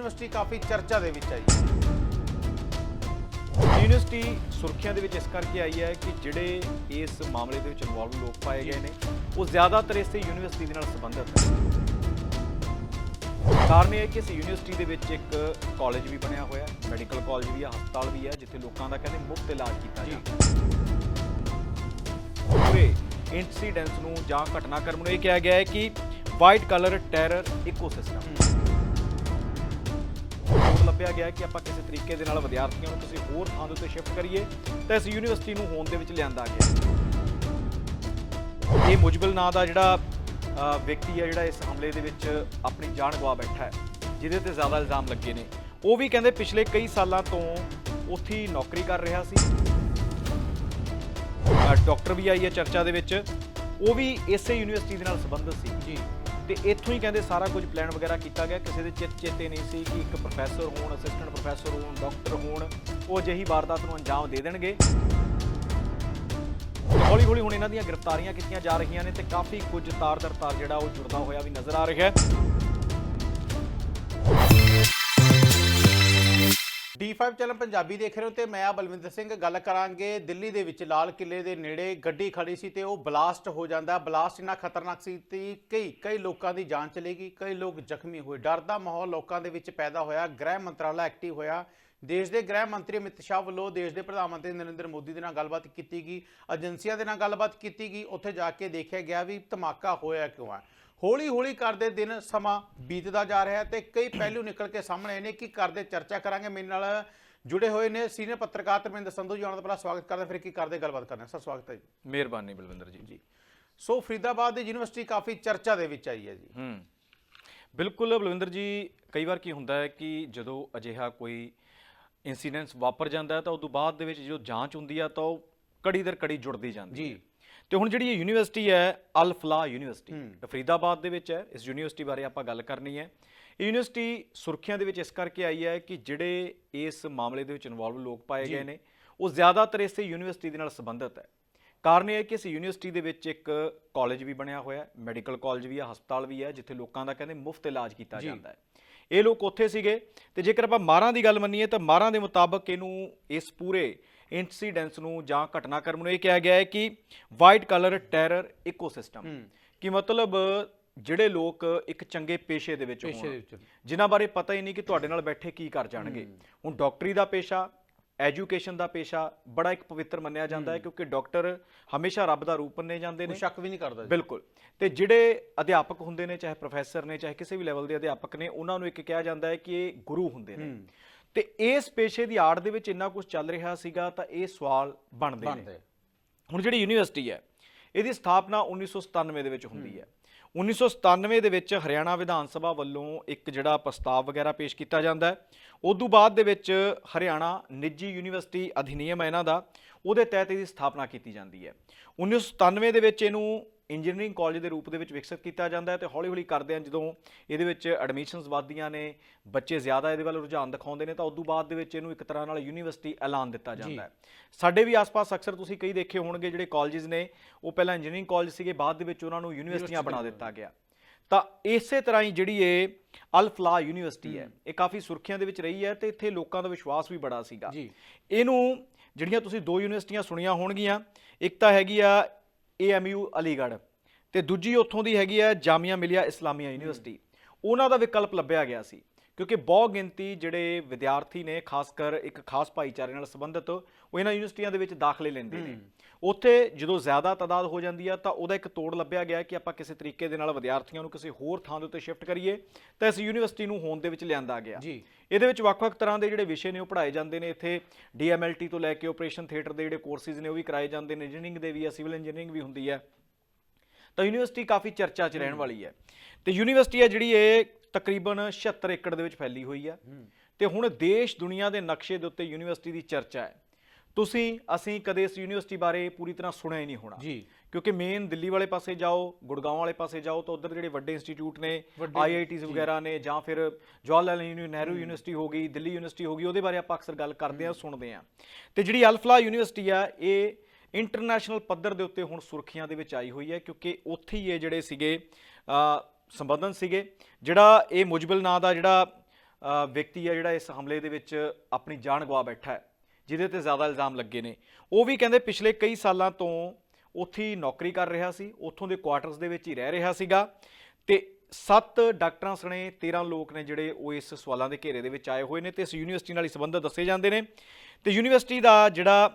University ਕਾਫੀ ਚਰਚਾ ਦੇ ਵਿੱਚ ਆਈ ਯੂਨੀਵਰਸਿਟੀ ਸੁਰਖੀਆਂ ਦੇ ਵਿੱਚ ਇਸ ਕਰਕੇ ਆਈ ਹੈ ਕਿ ਜਿਹੜੇ ਇਸ ਮਾਮਲੇ ਦੇ ਵਿੱਚ ਇਨਵੋਲਵ ਲੋਕ ਪਾਏ ਗਏ ਨੇ ਉਹ ਜ਼ਿਆਦਾਤਰ ਇਸੇ ਯੂਨੀਵਰਸਿਟੀ ਦੇ ਨਾਲ ਸੰਬੰਧਿਤ ਹੈ ਕਾਰਨ ਇਹ ਹੈ ਕਿ ਇਸ ਯੂਨੀਵਰਸਿਟੀ ਦੇ ਵਿੱਚ ਇੱਕ ਕਾਲਜ ਵੀ ਬਣਿਆ ਹੋਇਆ ਹੈ ਮੈਡੀਕਲ ਕਾਲਜ ਵੀ ਹੈ ਹਸਪਤਾਲ ਵੀ ਹੈ ਜਿੱਥੇ ਲੋਕਾਂ ਦਾ ਕਹਿੰਦੇ ਮੁਫਤ ਇਲਾਜ ਕੀਤਾ ਜਾਂਦਾ ਪੂਰੇ ਇਨਸੀਡੈਂਸ ਨੂੰ ਜਾਂ ਘਟਨਾਕ੍ਰਮ ਨੂੰ ਇਹ ਕਿਹਾ ਗਿਆ ਹੈ ਕਿ ਵਾਈਟ ਕਲਰ ਟੈਰਰ ਇਕੋਸਿਸਟਮ ਹੋਰ ਲੱਭਿਆ ਗਿਆ ਕਿ ਆਪਾਂ ਕਿਸੇ ਤਰੀਕੇ ਦੇ ਨਾਲ ਵਿਦਿਆਰਥੀਆਂ ਨੂੰ ਕਿਸੇ ਹੋਰ ਥਾਂ ਦੇ ਉੱਤੇ ਸ਼ਿਫਟ ਕਰੀਏ ਤਾਂ ਇਸ ਯੂਨੀਵਰਸਿਟੀ ਨੂੰ ਹੋਂਦ ਦੇ ਵਿੱਚ ਲਿਆਂਦਾ ਗਿਆ ਇਹ ਮੁਜਬਲ ਨਾਂ ਦਾ ਜਿਹੜਾ ਵਿਅਕਤੀ ਹੈ ਜਿਹੜਾ ਇਸ ਹਮਲੇ ਦੇ ਵਿੱਚ ਆਪਣੀ ਜਾਨ ਗਵਾ ਬੈਠਾ ਹੈ, ਜਿਹਦੇ ਤੇ ਜ਼ਿਆਦਾ ਇਲਜ਼ਾਮ ਲੱਗੇ ਨੇ। ਉਹ ਵੀ ਕਹਿੰਦੇ ਪਿਛਲੇ ਕਈ ਸਾਲਾਂ ਤੋਂ ਉੱਥੇ ਨੌਕਰੀ ਕਰ ਰਿਹਾ ਸੀ। ਡਾਕਟਰ ਵੀ ਆਈ ਹੈ ਚਰਚਾ ਦੇ ਵਿੱਚ। ਉਹ ਵੀ ਇਸੇ ਯੂਨੀਵਰਸਿਟੀ ਦੇ ਨਾਲ ਸੰਬੰਧਿਤ ਸੀ। ਜੀ। ਤੇ ਇੱਥੋਂ ਹੀ ਕਹਿੰਦੇ ਸਾਰਾ ਕੁਝ ਪਲਾਨ ਵਗੈਰਾ ਕੀਤਾ ਗਿਆ। ਕਿਸੇ ਦੇ ਚਿੱਤ ਚੇਤੇ ਨਹੀਂ ਸੀ ਕਿ ਇੱਕ ਪ੍ਰੋਫੈਸਰ ਹੋਣ ਅਸਿਸਟੈਂਟ ਪ੍ਰੋਫੈਸਰ ਹੋਣ ਡਾਕਟਰ ਹੋਣ, ਉਹ ਜਿਹੀ ਵਾਰਦਾਤ ਨੂੰ ਅੰਜਾਮ ਦੇ ਦੇਣਗੇ। ਹੌਲੀ ਹੌਲੀ ਹੁਣ ਇਹਨਾਂ ਦੀਆਂ ਗ੍ਰਿਫਤਾਰੀਆਂ ਕੀਤੀਆਂ ਜਾ ਰਹੀਆਂ ਨੇ ਤੇ ਕਾਫੀ ਕੁਝ ਤਾਰ ਦਰ ਤਾਰ ਜਿਹੜਾ ਉਹ ਜੁੜਦਾ ਹੋਇਆ ਵੀ ਨਜ਼ਰ ਆ ਰਿਹਾ ਹੈ। D5 ਚੈਨਲ ਪੰਜਾਬੀ ਦੇਖ ਰਹੇ ਹੋ ਤੇ ਮੈਂ ਆ ਬਲਵਿੰਦਰ ਸਿੰਘ ਗੱਲ ਕਰਾਂਗੇ। ਦਿੱਲੀ ਦੇ ਵਿੱਚ ਲਾਲ ਕਿਲੇ ਦੇ ਨੇੜੇ ਗੱਡੀ ਖੜੀ ਸੀ ਤੇ ਉਹ ਬਲਾਸਟ ਹੋ ਜਾਂਦਾ। ਬਲਾਸਟ ਇੰਨਾ ਖਤਰਨਾਕ ਸੀ ਕਿ ਕਈ ਕਈ ਲੋਕਾਂ ਦੀ ਜਾਨ ਚਲੀ ਗਈ, ਕਈ ਲੋਕ ਜ਼ਖਮੀ ਹੋਏ। ਡਰ ਦਾ ਮਾਹੌਲ ਲੋਕਾਂ ਦੇ ਵਿੱਚ ਪੈਦਾ ਹੋਇਆ। ਗ੍ਰਹਿ ਮੰਤਰਾਲਾ ਐਕਟਿਵ ਹੋਇਆ। ਦੇਸ਼ ਦੇ ਗ੍ਰਹਿ ਮੰਤਰੀ ਅਮਿਤ ਸ਼ਾਹ ਵੱਲੋਂ ਦੇਸ਼ ਦੇ ਪ੍ਰਧਾਨ ਮੰਤਰੀ ਨਰਿੰਦਰ ਮੋਦੀ ਦੇ ਨਾਲ ਗੱਲਬਾਤ ਕੀਤੀ ਗਈ। ਏਜੰਸੀਆਂ ਦੇ ਨਾਲ ਗੱਲਬਾਤ ਕੀਤੀ ਗਈ। ਉੱਥੇ ਜਾ ਕੇ ਦੇਖਿਆ ਗਿਆ ਵੀ ਧਮਾਕਾ ਹੋਇਆ ਕਿਉਂ ਹੈ। ਹੌਲੀ ਹੌਲੀ ਕਰਦੇ ਦਿਨ ਸਮਾਂ ਬੀਤਦਾ ਜਾ ਰਿਹਾ ਹੈ ਤੇ ਕਈ ਪਹਿਲੂ ਨਿਕਲ ਕੇ ਸਾਹਮਣੇ ਆਏ ਨੇ ਕੀ ਕਰਦੇ ਚਰਚਾ ਕਰਾਂਗੇ। ਮੇਰੇ ਨਾਲ ਜੁੜੇ ਹੋਏ ਨੇ ਸੀਨੀਅਰ ਪੱਤਰਕਾਰ ਧਰਮਿੰਦਰ ਸੰਧੂ ਜੀ ਉਹਨਾਂ ਦਾ ਪਹਿਲਾਂ ਸਵਾਗਤ ਕਰਦੇ ਫਿਰ ਕੀ ਕਰਦੇ ਗੱਲਬਾਤ ਕਰਨਾ ਸਰ ਸਵਾਗਤ ਹੈ ਜੀ। ਮਿਹਰਬਾਨੀ ਬਲਵਿੰਦਰ ਜੀ। ਜੀ। ਸੋ ਫਰੀਦਾਬਾਦ ਦੀ ਯੂਨੀਵਰਸਿਟੀ ਕਾਫੀ ਚਰਚਾ ਦੇ ਵਿੱਚ ਆਈ ਹੈ ਜੀ। ਹੂੰ। ਬਿਲਕੁਲ ਬਲਵਿੰਦਰ ਜੀ ਕਈ ਵਾਰ ਕੀ ਹੁੰਦਾ ਹੈ ਕਿ ਜਦੋਂ ਅਜਿਹਾ ਕੋਈ ਇਨਸੀਡੈਂਸ ਵਾਪਰ ਜਾਂਦਾ ਹੈ ਤਾਂ ਉਸ ਤੋਂ ਬਾਅਦ ਦੇ ਵਿੱਚ ਜਦੋਂ ਜਾਂਚ ਹੁੰਦੀ ਆ ਤਾਂ ਉਹ ਕੜੀ ਦਰ ਕੜੀ ਜੁੜਦੀ ਜਾਂਦੀ ਜੀ। ਹੈ। ਤੇ ਹੁਣ ਜਿਹੜੀ ਇਹ ਯੂਨੀਵਰਸਿਟੀ ਹੈ ਅਲ ਫਲਾ ਯੂਨੀਵਰਸਿਟੀ ਫਰੀਦਾਬਾਦ ਦੇ ਵਿੱਚ ਹੈ ਇਸ ਯੂਨੀਵਰਸਿਟੀ ਬਾਰੇ ਆਪਾਂ ਗੱਲ ਕਰਨੀ ਹੈ। ਇਹ ਯੂਨੀਵਰਸਿਟੀ ਸੁਰਖੀਆਂ ਦੇ ਵਿੱਚ ਇਸ ਕਰਕੇ ਆਈ ਹੈ ਕਿ ਜਿਹੜੇ ਇਸ ਮਾਮਲੇ ਦੇ ਵਿੱਚ ਇਨਵੋਲਵ ਲੋਕ ਪਾਏ ਗਏ ਨੇ ਉਹ ਜ਼ਿਆਦਾਤਰ ਇਸੇ ਯੂਨੀਵਰਸਿਟੀ ਦੇ ਨਾਲ ਸੰਬੰਧਿਤ ਹੈ। ਕਾਰਨ ਇਹ ਹੈ ਕਿ ਇਸ ਯੂਨੀਵਰਸਿਟੀ ਦੇ ਵਿੱਚ ਇੱਕ ਕਾਲਜ ਵੀ ਬਣਿਆ ਹੋਇਆ ਹੈ ਮੈਡੀਕਲ ਕਾਲਜ ਵੀ ਹੈ ਹਸਪਤਾਲ ਵੀ ਹੈ ਜਿੱਥੇ ਲੋਕਾਂ ਦਾ ਕਹਿੰਦੇ ਮੁਫਤ ਇਲਾਜ ਕੀਤਾ ਜਾਂਦਾ ਹੈ। ਇਹ ਲੋਕ ਉੱਥੇ ਸੀਗੇ ਤੇ ਜੇਕਰ ਆਪਾਂ ਮਾਰਾਂ ਦੀ ਗੱਲ ਮੰਨੀਏ ਤਾਂ ਮਾਰਾਂ ਦੇ ਮੁਤਾਬਕ ਇਹਨੂੰ ਇਸ ਪੂਰੇ ਇਨਸੀਡੈਂਸ ਨੂੰ ਜਾਂ ਘਟਨਾਕ੍ਰਮ ਨੂੰ ਇਹ ਕਿਹਾ ਗਿਆ ਹੈ ਕਿ ਵਾਈਟ ਕਲਰ ਟੈਰਰ ਇਕੋਸਿਸਟਮ ਕਿ ਮਤਲਬ ਜਿਹੜੇ ਲੋਕ ਇੱਕ ਚੰਗੇ ਪੇਸ਼ੇ ਦੇ ਵਿੱਚ ਹੋਣ। ਜਿਨ੍ਹਾਂ ਬਾਰੇ ਪਤਾ ਹੀ ਨਹੀਂ ਕਿ ਤੁਹਾਡੇ ਨਾਲ ਬੈਠੇ ਕੀ ਕਰ ਜਾਣਗੇ। ਹੁਣ ਡਾਕਟਰੀ ਦਾ ਪੇਸ਼ਾ ਐਜੂਕੇਸ਼ਨ ਦਾ ਪੇਸ਼ਾ ਬੜਾ ਇੱਕ ਪਵਿੱਤਰ ਮੰਨਿਆ ਜਾਂਦਾ ਹੈ ਕਿਉਂਕਿ ਡਾਕਟਰ ਹਮੇਸ਼ਾ ਰੱਬ ਦਾ ਰੂਪ ਮੰਨੇ ਜਾਂਦੇ ਨੇ। ਸ਼ੱਕ ਵੀ ਨਹੀਂ ਕਰਦਾ ਬਿਲਕੁਲ। ਤੇ ਜਿਹੜੇ ਅਧਿਆਪਕ ਹੁੰਦੇ ਨੇ ਚਾਹੇ ਪ੍ਰੋਫੈਸਰ ਨੇ ਚਾਹੇ ਕਿਸੇ ਵੀ ਲੈਵਲ ਦੇ ਅਧਿਆਪਕ ਨੇ ਉਹਨਾਂ ਨੂੰ ਇੱਕ ਕਿਹਾ ਜਾਂਦਾ ਹੈ ਕਿ ਇਹ ਗੁਰੂ ਹੁੰਦੇ ਨੇ। ਤੇ ਇਸ ਪੇਸ਼ੇ ਦੀ ਆੜ ਦੇ ਵਿੱਚ ਇੰਨਾ ਕੁਝ ਚੱਲ ਰਿਹਾ ਸੀਗਾ ਤਾਂ ਇਹ ਸਵਾਲ ਬਣਦੇ ਨੇ। ਹੁਣ ਜਿਹੜੀ ਯੂਨੀਵਰਸਿਟੀ ਹੈ ਇਹਦੀ ਸਥਾਪਨਾ 1997 ਦੇ ਵਿੱਚ ਹੁੰਦੀ ਹੈ। 1997 ਦੇ ਵਿੱਚ ਹਰਿਆਣਾ ਵਿਧਾਨ ਸਭਾ ਵੱਲੋਂ ਇੱਕ ਜਿਹੜਾ ਪ੍ਰਸਤਾਵ ਵਗੈਰਾ ਪੇਸ਼ ਕੀਤਾ ਜਾਂਦਾ ਹੈ। ਉਦੋਂ ਬਾਅਦ ਦੇ ਵਿੱਚ ਹਰਿਆਣਾ ਨਿੱਜੀ ਯੂਨੀਵਰਸਿਟੀ ਅਧਿਨਿਯਮ ਹੈ ਇਹਨਾਂ ਦਾ ਉਹਦੇ ਤਹਿਤ ਇਹਦੀ ਸਥਾਪਨਾ ਕੀਤੀ ਜਾਂਦੀ ਹੈ। 1997 ਦੇ ਵਿੱਚ ਇਹਨੂੰ ਇੰਜੀਨੀਅਰਿੰਗ ਕਾਲਜ ਦੇ ਰੂਪ ਦੇ ਵਿੱਚ ਵਿਕਸਿਤ ਕੀਤਾ ਜਾਂਦਾ ਹੈ ਤੇ ਹੌਲੀ-ਹੌਲੀ ਕਰਦੇ ਆ ਜਦੋਂ ਇਹਦੇ ਵਿੱਚ ਐਡਮਿਸ਼ਨਸ ਵੱਧਦੀਆਂ ਨੇ ਬੱਚੇ ਜ਼ਿਆਦਾ ਇਹਦੇ ਵੱਲ ਰੁਝਾਨ ਦਿਖਾਉਂਦੇ ਨੇ ਤਾਂ ਉਦੋਂ ਬਾਅਦ ਦੇ ਵਿੱਚ ਇਹਨੂੰ ਇੱਕ ਤਰ੍ਹਾਂ ਨਾਲ ਯੂਨੀਵਰਸਿਟੀ ਐਲਾਨ ਦਿੱਤਾ ਜਾਂਦਾ ਹੈ। ਸਾਡੇ ਵੀ ਆਸ-ਪਾਸ ਅਕਸਰ ਤੁਸੀਂ ਕਈ ਦੇਖੇ ਹੋਣਗੇ ਜਿਹੜੇ ਕਾਲਜਸ ਨੇ ਉਹ ਪਹਿਲਾਂ ਇੰਜੀਨੀਅਰਿੰਗ ਕਾਲਜ ਸੀਗੇ ਬਾਅਦ ਦੇ ਵਿੱਚ ਉਹਨਾਂ ਨੂੰ ਯੂਨੀਵਰਸਿਟੀਆਂ ਬਣਾ ਦਿੱਤਾ ਗਿਆ। ਤਾਂ ਇਸੇ ਤਰ੍ਹਾਂ ਹੀ ਜਿਹੜੀ ਇਹ ਅਲ ਫਲਾ ਯੂਨੀਵਰਸਿਟੀ ਹੈ। ਇਹ ਕਾਫੀ ਸੁਰਖੀਆਂ ਦੇ ਵਿੱਚ ਰਹੀ ਹੈ ਤੇ ਇੱਥੇ ਲੋਕਾਂ ਦਾ ਵਿਸ਼ਵਾਸ ਵੀ ਬੜਾ ਸੀਗਾ। ਜੀ। ਇਹਨੂੰ ਜਿਹੜੀਆਂ ਤੁਸੀਂ ਦੋ ਯੂਨੀਵਰਸਿਟੀਆਂ ਸੁਣੀਆਂ ਹੋਣਗੀਆਂ ਇੱਕ ਤਾਂ ਹੈਗੀ ਆ ਏਐਮਯੂ ਅਲੀਗੜ੍ਹ। ਤੇ ਦੂਜੀ ਉੱਥੋਂ ਦੀ ਹੈਗੀ ਹੈ ਜਾਮੀਆ ਮਿਲਿਆ ਇਸਲਾਮੀਆ ਯੂਨੀਵਰਸਿਟੀ। ਉਹਨਾਂ ਦਾ ਵਿਕਲਪ ਲੱਭਿਆ ਗਿਆ ਸੀ। ਕਿਉਂਕਿ ਬਹੁ ਗਿਣਤੀ ਜਿਹੜੇ ਵਿਦਿਆਰਥੀ ਨੇ ਖਾਸ ਕਰ ਇੱਕ ਖਾਸ ਭਾਈਚਾਰੇ ਨਾਲ ਸੰਬੰਧਿਤ ਉਹ ਇਹਨਾਂ ਯੂਨੀਵਰਸਿਟੀਆਂ ਦੇ ਵਿੱਚ ਦਾਖਲੇ ਲੈਂਦੇ ਨੇ। ਉੱਥੇ ਜਦੋਂ ਜ਼ਿਆਦਾ ਤਾਦਾਦ ਹੋ ਜਾਂਦੀ ਆ ਤਾਂ ਉਹਦਾ ਇੱਕ ਤੋੜ ਲੱਭਿਆ ਗਿਆ ਕਿ ਆਪਾਂ ਕਿਸੇ ਤਰੀਕੇ ਦੇ ਨਾਲ ਵਿਦਿਆਰਥੀਆਂ ਨੂੰ ਕਿਸੇ ਹੋਰ ਥਾਂ ਦੇ ਉੱਤੇ ਸ਼ਿਫਟ ਕਰੀਏ ਤਾਂ ਇਸ ਯੂਨੀਵਰਸਿਟੀ ਨੂੰ ਹੋਂਦ ਦੇ ਵਿੱਚ ਲਿਆਂਦਾ ਗਿਆ। ਜੀ। ਇਹਦੇ ਵਿੱਚ ਵੱਖ-ਵੱਖ ਤਰ੍ਹਾਂ ਦੇ ਜਿਹੜੇ ਵਿਸ਼ੇ ਨੇ ਉਹ ਪੜ੍ਹਾਏ ਜਾਂਦੇ ਨੇ। ਇੱਥੇ ਡੀਐਮਐਲਟੀ ਤੋਂ ਲੈ ਕੇ ਆਪਰੇਸ਼ਨ ਥੀਏਟਰ ਦੇ ਜਿਹੜੇ ਕੋਰਸਿਸ ਨੇ ਉਹ ਵੀ ਕਰਾਏ ਜਾਂਦੇ ਨੇ। ਇੰਜੀਨੀਅਰਿੰਗ ਦੇ ਵੀ ਆ ਸਿਵਲ ਇੰਜੀਨੀਅਰਿੰਗ ਵੀ ਹੁੰਦੀ ਹੈ ਤਾਂ ਯੂਨੀਵਰਸਿਟੀ ਕਾਫੀ ਚਰਚਾ 'ਚ ਰਹਿਣ ਵਾਲੀ ਹੈ। ਤੇ ਯੂਨੀਵਰਸਿਟੀ ਹੈ ਜਿਹੜੀ ਇਹ ਤਕਰੀਬਨ 76 ਏਕੜ ਦੇ ਵਿੱਚ ਫੈਲੀ ਹੋਈ ਹੈ। ਤੇ ਹੁਣ ਦੇਸ਼ ਦੁਨੀਆ ਦੇ ਨਕਸ਼ੇ ਦੇ ਉੱਤੇ ਯੂਨੀਵਰਸਿਟੀ ਦੀ ਚਰਚਾ ਹੈ। ਤੁਸੀਂ ਅਸੀਂ ਕਦੇ ਇਸ ਯੂਨੀਵਰਸਿਟੀ ਬਾਰੇ ਪੂਰੀ ਤਰ੍ਹਾਂ ਸੁਣਿਆ ਹੀ ਨਹੀਂ ਹੋਣਾ। ਜੀ। ਕਿਉਂਕਿ ਮੇਨ ਦਿੱਲੀ ਵਾਲੇ ਪਾਸੇ ਜਾਓ ਗੁੜਗਾਉਂ ਵਾਲੇ ਪਾਸੇ ਜਾਓ ਤਾਂ ਉਧਰ ਜਿਹੜੇ ਵੱਡੇ ਇੰਸਟੀਚਿਊਟ ਨੇ ਆਈਆਈਟੀਜ਼ ਵਗੈਰਾ ਨੇ ਜਾਂ ਫਿਰ ਜਵਾਹਰ ਲਾਲ ਨਹਿਰੂ ਯੂਨੀਵਰਸਿਟੀ ਹੋ ਗਈ ਦਿੱਲੀ ਯੂਨੀਵਰਸਿਟੀ ਹੋ ਗਈ ਉਹਦੇ ਬਾਰੇ ਆਪਾਂ ਅਕਸਰ ਗੱਲ ਕਰਦੇ ਆ ਸੁਣਦੇ ਆ। ਤੇ ਜਿਹੜੀ ਅਲਫਲਾ ਯੂਨੀਵਰਸਿਟੀ ਆ ਇਹ ਇੰਟਰਨੈਸ਼ਨਲ ਪੱਧਰ ਦੇ ਉੱਤੇ ਹੁਣ ਸੁਰਖੀਆਂ ਦੇ ਵਿੱਚ ਆਈ ਹੋਈ ਹੈ ਕਿਉਂਕਿ ਉੱਥੇ ਹੀ ਇਹ ਜਿਹੜੇ ਸੀਗੇ ਸੰਬੰਧਨ ਸੀਗੇ, ਜਿਹੜਾ ਇਹ ਮੁਜਬਲ ਨਾਂ ਦਾ ਜਿਹੜਾ ਵਿਅਕਤੀ ਹੈ ਜਿਹੜਾ ਇਸ ਹਮਲੇ ਦੇ ਵਿੱਚ ਆਪਣੀ ਜਾਨ ਗਵਾ ਬੈਠਾ ਹੈ, ਜਿਹਦੇ ਤੇ ਜ਼ਿਆਦਾ ਇਲਜ਼ਾਮ ਲੱਗੇ ਨੇ। ਉਹ ਵੀ ਕਹਿੰਦੇ ਪਿਛਲੇ ਕਈ ਸਾਲਾਂ ਤੋਂ ਉੱਥੇ ਹੀ ਨੌਕਰੀ ਕਰ ਰਿਹਾ ਸੀ, ਉੱਥੋਂ ਦੇ ਕੁਆਟਰਸ ਦੇ ਵਿੱਚ ਹੀ ਰਹਿ ਰਿਹਾ ਸੀਗਾ ਤੇ ਸੱਤ ਡਾਕਟਰਾਂ ਸਣੇ 13 ਲੋਕ ਨੇ ਜਿਹੜੇ ਉਹ ਇਸ ਸਵਾਲਾਂ ਦੇ ਘੇਰੇ ਦੇ ਵਿੱਚ ਆਏ ਹੋਏ ਨੇ ਤੇ ਇਸ ਯੂਨੀਵਰਸਿਟੀ ਨਾਲ ਸੰਬੰਧਿਤ ਦੱਸੇ ਜਾਂਦੇ ਨੇ। ਤੇ ਯੂਨੀਵਰਸਿਟੀ ਦਾ ਜਿਹੜਾ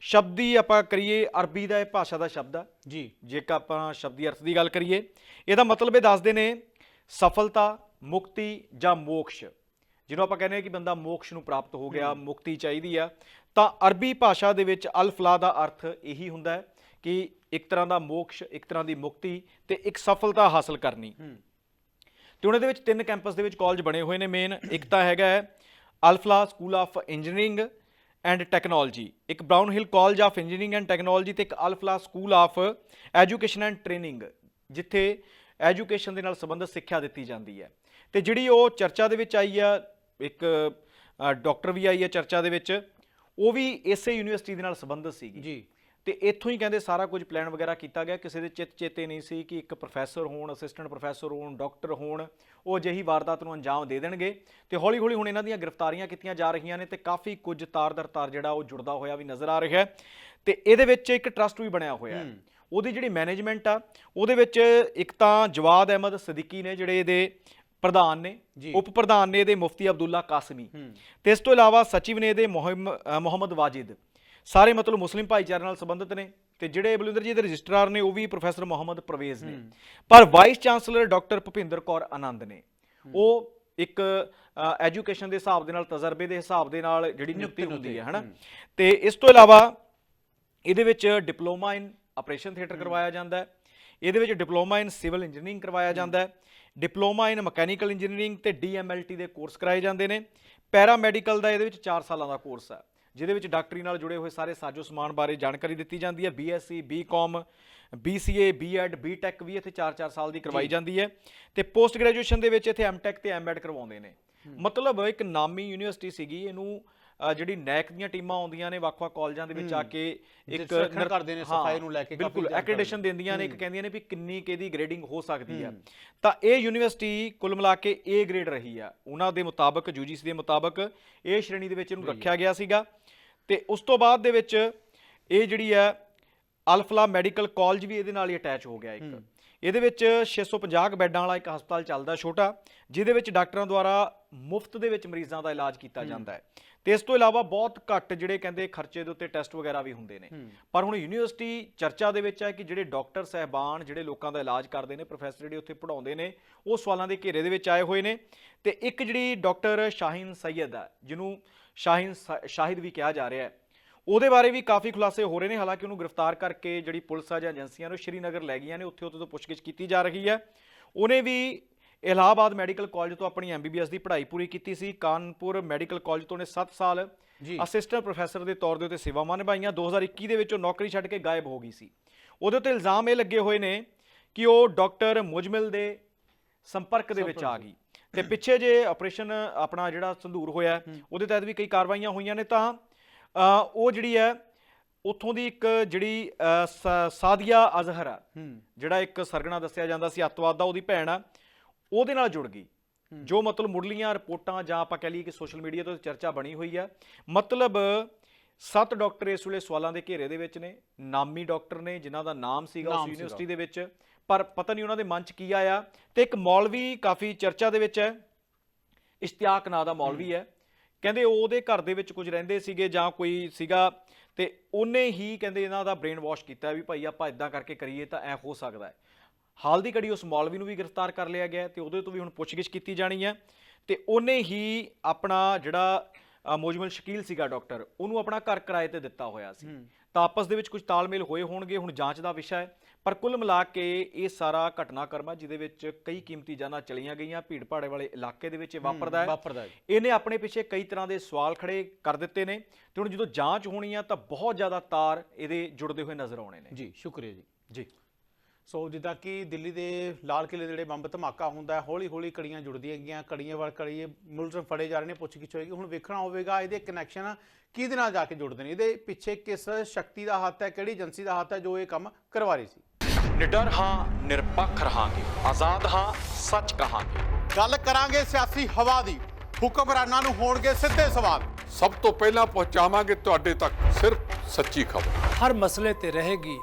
ਸ਼ਬਦੀ ਆਪਾਂ ਕਰੀਏ ਅਰਬੀ ਦਾ ਇਹ ਭਾਸ਼ਾ ਦਾ ਸ਼ਬਦ ਆ। ਜੀ। ਜੇਕਰ ਆਪਾਂ ਸ਼ਬਦੀ ਅਰਥ ਦੀ ਗੱਲ ਕਰੀਏ ਇਹਦਾ ਮਤਲਬ ਇਹ ਦੱਸਦੇ ਨੇ ਸਫਲਤਾ ਮੁਕਤੀ ਜਾਂ ਮੋਕਸ਼। ਜਿਹਨੂੰ ਆਪਾਂ ਕਹਿੰਦੇ ਹਾਂ ਕਿ ਬੰਦਾ ਮੋਕਸ਼ ਨੂੰ ਪ੍ਰਾਪਤ ਹੋ ਗਿਆ ਮੁਕਤੀ ਚਾਹੀਦੀ ਆ ਤਾਂ ਅਰਬੀ ਭਾਸ਼ਾ ਦੇ ਵਿੱਚ ਅਲਫਲਾ ਦਾ ਅਰਥ ਇਹੀ ਹੁੰਦਾ ਹੈ ਕਿ ਇੱਕ ਤਰ੍ਹਾਂ ਦਾ ਮੋਕਸ਼ ਇੱਕ ਤਰ੍ਹਾਂ ਦੀ ਮੁਕਤੀ ਤੇ ਇੱਕ ਸਫਲਤਾ ਹਾਸਲ ਕਰਨੀ। ਤੇ ਉਹਨਾਂ ਦੇ ਵਿੱਚ ਤਿੰਨ ਕੈਂਪਸ ਦੇ ਵਿੱਚ ਕਾਲਜ ਬਣੇ ਹੋਏ ਨੇ ਮੇਨ। ਇੱਕ ਤਾਂ ਹੈਗਾ ਹੈ Alfalah school of engineering and technology. ਇੱਕ Brown Hill college of engineering and technology ਤੇ ਇੱਕ Alfalah school of education and training, ਜਿੱਥੇ ਐਜੂਕੇਸ਼ਨ ਦੇ ਨਾਲ ਸੰਬੰਧਿਤ ਸਿੱਖਿਆ ਦਿੱਤੀ ਜਾਂਦੀ ਹੈ। ਤੇ ਜਿਹੜੀ ਉਹ ਚਰਚਾ ਦੇ ਵਿੱਚ ਆਈ ਆ, ਇੱਕ ਡਾਕਟਰ ਵੀ ਆਈ ਆ ਚਰਚਾ ਦੇ ਵਿੱਚ, ਉਹ ਵੀ ਇਸੇ ਯੂਨੀਵਰਸਿਟੀ ਦੇ ਨਾਲ ਸੰਬੰਧਿਤ ਸੀਗੀ। ਜੀ। ਤੇ ਇੱਥੋਂ ਹੀ ਕਹਿੰਦੇ ਸਾਰਾ ਕੁਝ ਪਲਾਨ ਵਗੈਰਾ ਕੀਤਾ ਗਿਆ। ਕਿਸੇ ਦੇ ਚਿੱਤ ਚੇਤੇ ਨਹੀਂ ਸੀ ਕਿ ਇੱਕ ਪ੍ਰੋਫੈਸਰ ਹੋਣ ਅਸਿਸਟੈਂਟ ਪ੍ਰੋਫੈਸਰ ਹੋਣ ਡਾਕਟਰ ਹੋਣ ਉਹ ਅਜਿਹੀ ਵਾਰਦਾਤ ਨੂੰ ਅੰਜਾਮ ਦੇ ਦੇਣਗੇ। ਤੇ ਹੌਲੀ ਹੌਲੀ ਹੁਣ ਇਹਨਾਂ ਦੀਆਂ ਗ੍ਰਿਫਤਾਰੀਆਂ ਕੀਤੀਆਂ ਜਾ ਰਹੀਆਂ ਨੇ ਤੇ ਕਾਫੀ ਕੁਝ ਤਾਰ ਦਰ ਤਾਰ ਜਿਹੜਾ ਉਹ ਜੁੜਦਾ ਹੋਇਆ ਵੀ ਨਜ਼ਰ ਆ ਰਿਹਾ ਹੈ। ਤੇ ਇਹਦੇ ਵਿੱਚ ਇੱਕ ਟਰਸਟ ਵੀ ਬਣਿਆ ਹੋਇਆ ਹੈ। ਉਹਦੀ ਜਿਹੜੀ ਮੈਨੇਜਮੈਂਟ ਆ ਉਹਦੇ ਵਿੱਚ ਇੱਕ ਤਾਂ ਜਵਾਦ ਅਹਿਮਦ ਸਦੀਕੀ ਨੇ ਜਿਹੜੇ ਇਹਦੇ ਪ੍ਰਧਾਨ ਨੇ। ਉਪ ਪ੍ਰਧਾਨ ਨੇ ਇਹਦੇ ਮੁਫਤੀ ਅਬਦੁੱਲਾ ਕਾਸਮੀ। ਤੇ ਇਸ ਤੋਂ ਇਲਾਵਾ ਸਚਿਵ ਨੇ ਇਹਦੇ ਮੁਹੰਮਦ ਵਾਜਿਦ। ਸਾਰੇ ਮਤਲਬ ਮੁਸਲਿਮ ਭਾਈਚਾਰੇ ਨਾਲ ਸੰਬੰਧਿਤ ਨੇ ਤੇ ਜਿਹੜੇ ਬਲਵਿੰਦਰ ਜੀ ਦੇ ਰਜਿਸਟਰਾਰ ਨੇ ਉਹ ਵੀ ਪ੍ਰੋਫੈਸਰ ਮੁਹੰਮਦ ਪ੍ਰਵੇਜ਼ ਨੇ। ਪਰ vice chancellor doctor Bhupinder Kaur Anand ਨੇ। ਉਹ ਇੱਕ ਐਜੂਕੇਸ਼ਨ ਦੇ ਹਿਸਾਬ ਦੇ ਨਾਲ ਤਜਰਬੇ ਦੇ ਹਿਸਾਬ ਦੇ ਨਾਲ ਜਿਹੜੀ ਨਿਯੁਕਤੀ ਹੁੰਦੀ ਹੈ ਹਨਾ? ਤੇ ਇਸ ਤੋਂ ਇਲਾਵਾ ਇਹਦੇ ਵਿੱਚ ਡਿਪਲੋਮਾ ਇਨ ਆਪਰੇਸ਼ਨ ਥੀਏਟਰ ਕਰਵਾਇਆ ਜਾਂਦਾ ਹੈ। ਇਹਦੇ ਵਿੱਚ ਡਿਪਲੋਮਾ ਇਨ ਸਿਵਲ ਇੰਜੀਨੀਅਰਿੰਗ ਕਰਵਾਇਆ ਜਾਂਦਾ ਹੈ। ਡਿਪਲੋਮਾ ਇਨ ਮਕੈਨੀਕਲ ਇੰਜੀਨੀਅਰਿੰਗ ਤੇ ਡੀਐਮਐਲਟੀ ਦੇ ਕੋਰਸ ਕਰਾਏ ਜਾਂਦੇ ਨੇ। ਪੈਰਾਮੈਡੀਕਲ ਦਾ ਇਹਦੇ ਵਿੱਚ 4 ਸਾਲਾਂ ਦਾ ਕੋਰਸ ਹੈ। ਜਿਹਦੇ ਵਿੱਚ ਡਾਕਟਰੀ ਨਾਲ ਜੁੜੇ ਹੋਏ ਸਾਰੇ ਸਾਜੋ ਸਮਾਨ ਬਾਰੇ ਜਾਣਕਾਰੀ ਦਿੱਤੀ ਜਾਂਦੀ ਹੈ। BSc BCom BCA BEd BTech ਵੀ ਇੱਥੇ 4-4 ਸਾਲ ਦੀ ਕਰਵਾਈ ਜਾਂਦੀ ਹੈ। ਤੇ ਪੋਸਟ ਗ੍ਰੈਜੂਏਸ਼ਨ ਦੇ ਵਿੱਚ ਇੱਥੇ ਐਮਟੈਕ ਤੇ ਐਮਐਡ ਕਰਵਾਉਂਦੇ ਨੇ। ਮਤਲਬ ਇੱਕ ਨਾਮੀ ਯੂਨੀਵਰਸਿਟੀ ਸੀਗੀ। ਇਹਨੂੰ ਜਿਹੜੀ ਨੈਕ ਦੀਆਂ ਟੀਮਾਂ ਆਉਂਦੀਆਂ ਨੇ ਵੱਖ-ਵੱਖ ਕਾਲਜਾਂ ਦੇ ਵਿੱਚ ਆ ਕੇ ਇੱਕ ਨਿਰ- ਕਰਦੇ ਨੇ ਹਾਂ, ਸਫ਼ਾਈ ਨੂੰ ਲੈ ਕੇ ਬਿਲਕੁਲ ਜਾਣਕਾਰੀ। ਐਕ੍ਰੈਡੀਟੇਸ਼ਨ ਦਿੰਦੀਆਂ ਨੇ। ਇੱਕ ਕਹਿੰਦੀਆਂ ਨੇ ਵੀ ਕਿੰਨੀ ਕਿਹਦੀ ਗ੍ਰੇਡਿੰਗ ਹੋ ਸਕਦੀ ਆ। ਤਾਂ ਇਹ ਯੂਨੀਵਰਸਿਟੀ ਕੁੱਲ ਮਿਲਾ ਕੇ A ਗ੍ਰੇਡ ਰਹੀ ਆ। ਉਹਨਾਂ ਦੇ ਮੁਤਾਬਕ ਯੂਜੀਸੀ ਦੇ ਮੁਤਾਬਕ ਇਹ ਸ਼੍ਰੇਣੀ ਦੇ ਵਿੱਚ ਇਹਨੂੰ ਰੱਖਿਆ ਗਿਆ ਸੀਗਾ। ਤੇ ਉਸ ਤੋਂ ਬਾਅਦ ਦੇ ਵਿੱਚ ਇਹ ਜਿਹੜੀ ਆ ਅਲਫਲਾ ਮੈਡੀਕਲ ਕਾਲਜ ਵੀ ਇਹਦੇ ਨਾਲ ਹੀ ਅਟੈਚ ਹੋ ਗਿਆ ਇੱਕ। ਇਹਦੇ ਵਿੱਚ 650 ਬੈੱਡਾਂ ਵਾਲਾ ਇੱਕ ਹਸਪਤਾਲ ਚੱਲਦਾ ਛੋਟਾ ਜਿਹਦੇ ਵਿੱਚ ਡਾਕਟਰਾਂ ਦੁਆਰਾ ਮੁਫਤ ਦੇ ਵਿੱਚ ਮਰੀਜ਼ਾਂ ਦਾ ਇਲਾਜ ਕੀਤਾ ਜਾਂਦਾ ਹੈ। ਤੇ ਇਸ ਤੋਂ ਇਲਾਵਾ ਬਹੁਤ ਘੱਟ ਜਿਹੜੇ ਕਹਿੰਦੇ ਖਰਚੇ ਦੇ ਉੱਤੇ ਟੈਸਟ ਵਗੈਰਾ ਵੀ ਹੁੰਦੇ ਨੇ। ਪਰ ਹੁਣ ਯੂਨੀਵਰਸਿਟੀ ਚਰਚਾ ਦੇ ਵਿੱਚ ਹੈ ਕਿ ਜਿਹੜੇ ਡਾਕਟਰ ਸਹਿਬਾਨ ਜਿਹੜੇ ਲੋਕਾਂ ਦਾ ਇਲਾਜ ਕਰਦੇ ਨੇ ਪ੍ਰੋਫੈਸਰ ਜਿਹੜੇ ਉੱਥੇ ਪੜਾਉਂਦੇ ਨੇ ਉਹ ਸਵਾਲਾਂ ਦੇ ਘੇਰੇ ਦੇ ਵਿੱਚ ਆਏ ਹੋਏ ਨੇ। ਤੇ ਇੱਕ ਜਿਹੜੀ ਡਾਕਟਰ ਸ਼ਾਹੀਨ ਸੈਯਦ ਹੈ ਜਿਹਨੂੰ ਸ਼ਾਹੀਨ ਸ਼ਾਹਿਦ ਵੀ ਕਿਹਾ ਜਾ ਰਿਹਾ ਹੈ ਉਹਦੇ ਬਾਰੇ ਵੀ ਕਾਫੀ ਖੁਲਾਸੇ ਹੋ ਰਹੇ ਨੇ। ਹਾਲਾਂਕਿ ਉਹਨੂੰ ਗ੍ਰਿਫਤਾਰ ਕਰਕੇ ਜਿਹੜੀ ਪੁਲਿਸ ਆ ਜਾਂ ਏਜੰਸੀਆਂ ਨੂੰ ਸ਼੍ਰੀਨਗਰ ਲੈ ਗਈਆਂ ਨੇ ਉੱਥੇ ਉੱਥੇ ਤੋਂ ਪੁੱਛਗਿੱਛ ਕੀਤੀ ਜਾ ਰਹੀ ਹੈ। ਉਹਨੇ ਵੀ ਇਲਾਹਾਬਾਦ ਮੈਡੀਕਲ ਕਾਲਜ ਤੋਂ ਆਪਣੀ ਐਮਬੀਬੀਐਸ ਦੀ ਪੜ੍ਹਾਈ ਪੂਰੀ ਕੀਤੀ ਸੀ। ਕਾਨਪੁਰ ਮੈਡੀਕਲ ਕਾਲਜ ਤੋਂ ਨੇ 7 ਸਾਲ। ਅਸਿਸਟੈਂਟ ਪ੍ਰੋਫੈਸਰ ਦੇ ਤੌਰ ਦੇ ਉੱਤੇ ਸੇਵਾਵਾਂ ਨਿਭਾਈਆਂ। 2021 ਦੇ ਵਿੱਚ ਉਹ ਨੌਕਰੀ ਛੱਡ ਕੇ ਗਾਇਬ ਹੋ ਗਈ ਸੀ। ਉਹਦੇ ਉੱਤੇ ਇਲਜ਼ਾਮ ਇਹ ਲੱਗੇ ਹੋਏ ਨੇ ਕਿ ਉਹ ਡਾਕਟਰ ਮੁਜਮਿਲ ਦੇ ਸੰਪਰਕ ਦੇ ਵਿੱਚ ਆ ਗਈ। ਤੇ ਪਿੱਛੇ ਜੇ ਆਪਰੇਸ਼ਨ ਆਪਣਾ ਜਿਹੜਾ ਸੰਧੂਰ ਹੋਇਆ ਉਹਦੇ ਤਹਿਤ ਵੀ ਕਈ ਕਾਰਵਾਈਆਂ ਹੋਈਆਂ ਨੇ ਤਾਂ ਉਹ ਜਿਹੜੀ ਹੈ ਉੱਥੋਂ ਦੀ ਇੱਕ ਜਿਹੜੀ ਸਾਦੀਆ ਅਜ਼ਹਰ ਆ ਜਿਹੜਾ ਇੱਕ ਸਰਗਣਾ ਦੱਸਿਆ ਜਾਂਦਾ ਸੀ ਅੱਤਵਾਦ ਦਾ ਉਹਦੀ ਭੈਣ ਆ। ਉਹਦੇ ਨਾਲ ਜੁੜ ਗਈ। ਜੋ ਮਤਲਬ ਮੁੱਢਲੀਆਂ ਰਿਪੋਰਟਾਂ ਜਾਂ ਆਪਾਂ ਕਹਿ ਲਈਏ ਕਿ ਸੋਸ਼ਲ ਮੀਡੀਆ ਤੋਂ ਚਰਚਾ ਬਣੀ ਹੋਈ ਆ। ਮਤਲਬ ਸੱਤ ਡਾਕਟਰ ਇਸ ਵੇਲੇ ਸਵਾਲਾਂ ਦੇ ਘੇਰੇ ਦੇ ਵਿੱਚ ਨੇ। ਨਾਮੀ ਡਾਕਟਰ ਨੇ ਜਿਨ੍ਹਾਂ ਦਾ ਨਾਮ ਸੀਗਾ ਉਸ। ਯੂਨੀਵਰਸਿਟੀ ਦੇ ਵਿੱਚ। ਪਰ ਪਤਾ ਨਹੀਂ ਉਹਨਾਂ ਦੇ ਮਨ 'ਚ ਕੀ ਆਇਆ। ਤੇ ਇੱਕ ਮੌਲਵੀ ਕਾਫੀ ਚਰਚਾ ਦੇ ਵਿੱਚ ਹੈ। ਇਸ਼ਤਿਆਕ ਨਾਂ ਦਾ ਮੌਲਵੀ ਹੈ। ਕਹਿੰਦੇ ਉਹਦੇ ਘਰ ਦੇ ਵਿੱਚ ਕੁਝ ਰਹਿੰਦੇ ਸੀਗੇ ਜਾਂ ਕੋਈ ਸੀਗਾ। ਤੇ ਉਹਨੇ ਹੀ ਕਹਿੰਦੇ ਇਹਨਾਂ ਦਾ ਬ੍ਰੇਨ ਵਾਸ਼ ਕੀਤਾ ਵੀ ਭਾਈ ਆਪਾਂ ਇਦਾਂ ਕਰਕੇ ਕਰੀਏ ਤਾਂ ਐ ਹੋ ਸਕਦਾ ਹੈ। ਹਾਲ ਦੀ ਘੜੀ ਉਸ ਮੌਲਵੀ ਨੂੰ ਵੀ ਗ੍ਰਿਫਤਾਰ ਕਰ ਲਿਆ ਗਿਆ ਤੇ ਉਹਦੇ ਤੋਂ ਵੀ ਹੁਣ ਪੁੱਛਗਿੱਛ ਕੀਤੀ ਜਾਣੀ ਹੈ ਤੇ ਉਹਨੇ ਹੀ ਆਪਣਾ ਜਿਹੜਾ ਮੁਜਮਲ ਸ਼ਕੀਲ ਸੀਗਾ ਡਾਕਟਰ ਉਹਨੂੰ ਆਪਣਾ ਘਰ ਕਿਰਾਏ ਤੇ ਦਿੱਤਾ ਹੋਇਆ ਸੀ। ਤਾਂ ਆਪਸ ਦੇ ਵਿੱਚ ਕੁਝ ਤਾਲਮੇਲ ਹੋਏ ਹੋਣਗੇ ਹੁਣ ਜਾਂਚ ਦਾ ਵਿਸ਼ਾ ਹੈ ਪਰ ਕੁੱਲ ਮਿਲਾ ਕੇ ਇਹ ਸਾਰਾ ਘਟਨਾਕ੍ਰਮ ਹੈ ਜਿਹਦੇ ਵਿੱਚ ਕਈ ਕੀਮਤੀ ਜਾਨਾਂ ਚਲੀਆਂ ਗਈਆਂ ਭੀੜ ਭਾੜੇ ਵਾਲੇ ਇਲਾਕੇ ਦੇ ਵਿੱਚ ਇਹ ਵਾਪਰਦਾ ਹੈ। ਇਹਨੇ ਆਪਣੇ ਪਿੱਛੇ ਕਈ ਤਰ੍ਹਾਂ ਦੇ ਸਵਾਲ ਖੜੇ ਕਰ ਦਿੱਤੇ ਨੇ ਤੇ ਹੁਣ ਜਦੋਂ ਜਾਂਚ ਹੋਣੀ ਆ ਤਾਂ ਬਹੁਤ ਜ਼ਿਆਦਾ ਤਾਰ ਇਹਦੇ ਜੁੜਦੇ ਹੋਏ ਨਜ਼ਰ ਆਉਣੇ ਨੇ। ਜੀ ਸ਼ੁਕਰੀਆ ਜੀ। ਜੀ। ਸੋ ਜਿੱਦਾਂ ਕਿ ਦਿੱਲੀ ਦੇ ਲਾਲ ਕਿਲੇ ਦੇ ਜਿਹੜੇ ਬੰਬ ਧਮਾਕਾ ਹੁੰਦਾ ਹੈ ਹੌਲੀ ਹੌਲੀ ਕੜੀਆਂ ਜੁੜਦੀਆਂ ਗਈਆਂ ਕੜੀਆਂ ਵਾਰ ਕੜੀਏ ਮੁਲਜ਼ਮ ਫੜੇ ਜਾ ਰਹੇ ਨੇ ਪੁੱਛਗਿੱਛ ਹੋਏਗੀ। ਹੁਣ ਵੇਖਣਾ ਹੋਵੇਗਾ ਇਹਦੇ ਕਨੈਕਸ਼ਨ ਕਿਹਦੇ ਨਾਲ ਜਾ ਕੇ ਜੁੜਦੇ ਨੇ? ਇਹਦੇ ਪਿੱਛੇ ਕਿਸ ਸ਼ਕਤੀ ਦਾ ਹੱਥ ਹੈ ਕਿਹੜੀ ਏਜੰਸੀ ਦਾ ਹੱਥ ਹੈ ਜੋ ਇਹ ਕੰਮ ਕਰਵਾ ਰਹੀ ਸੀ? ਨਿਡਰ ਹਾਂ ਨਿਰਪੱਖ ਰਹਾਂਗੇ। ਆਜ਼ਾਦ ਹਾਂ ਸੱਚ ਕਹਾਂਗੇ। ਗੱਲ ਕਰਾਂਗੇ ਸਿਆਸੀ ਹਵਾ ਦੀ। ਹੁਕਮਰਾਨਾਂ ਨੂੰ ਹੋਣਗੇ ਸਿੱਧੇ ਸਵਾਲ। ਸਭ ਤੋਂ ਪਹਿਲਾਂ ਪਹੁੰਚਾਵਾਂਗੇ ਤੁਹਾਡੇ ਤੱਕ ਸਿਰਫ ਸੱਚੀ ਖਬਰ। ਹਰ ਮਸਲੇ ਤੇ ਰਹੇਗੀ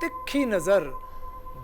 ਤਿੱਖੀ ਨਜ਼ਰ।